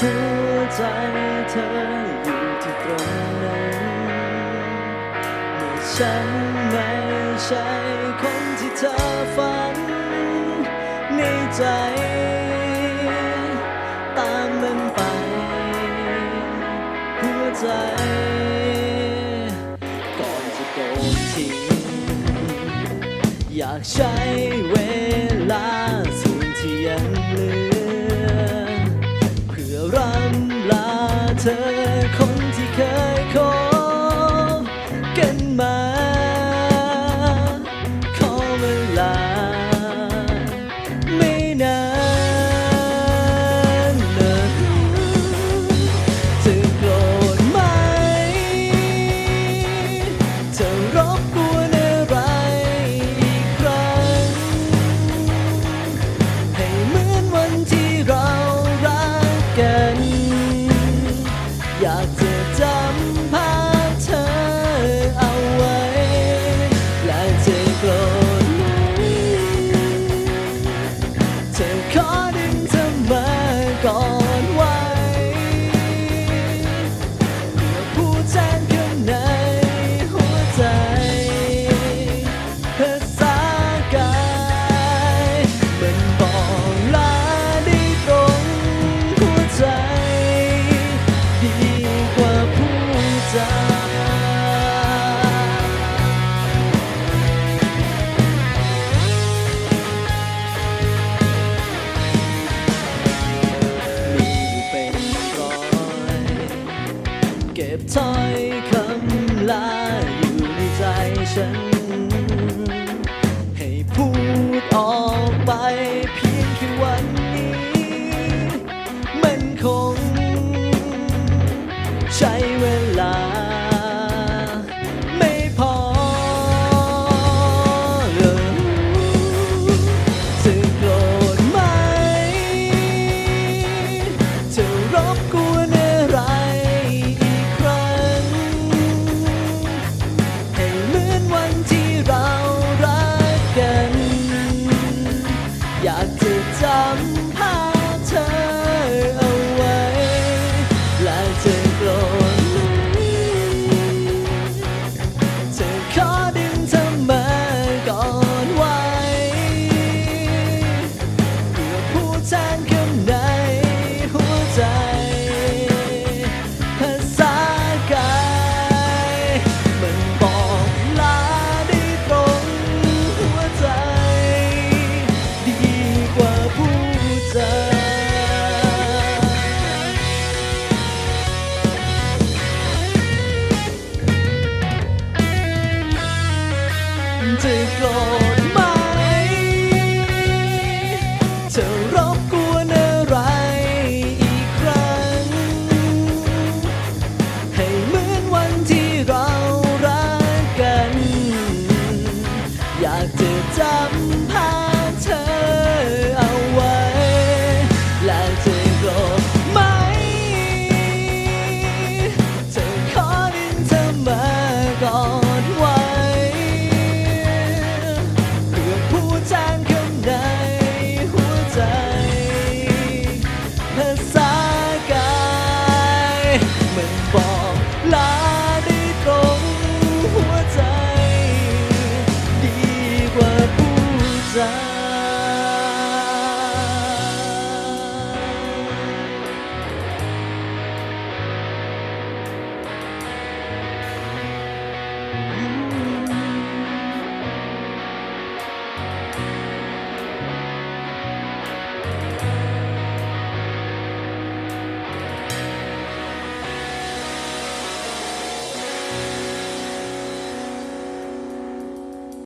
หัวใจเธออยู่ที่ตรงนั้นเมื่อฉันไม่ใช่คนที่เธอฝันในใจ ตามมันไป หัวใจ ก่อนจะโดนทิ้งอยากใช้เวลา my according to my goal. อยคำลาอยู่ในใจฉัน ให้พูดออกไป กันในหัวใจ ภาษากามันบอกลาได้ตรงหัวใจ ดีกว่าพูดจา to go. มันบอกลาได้ตรงหัวใจ ดีกว่าผู้ใจ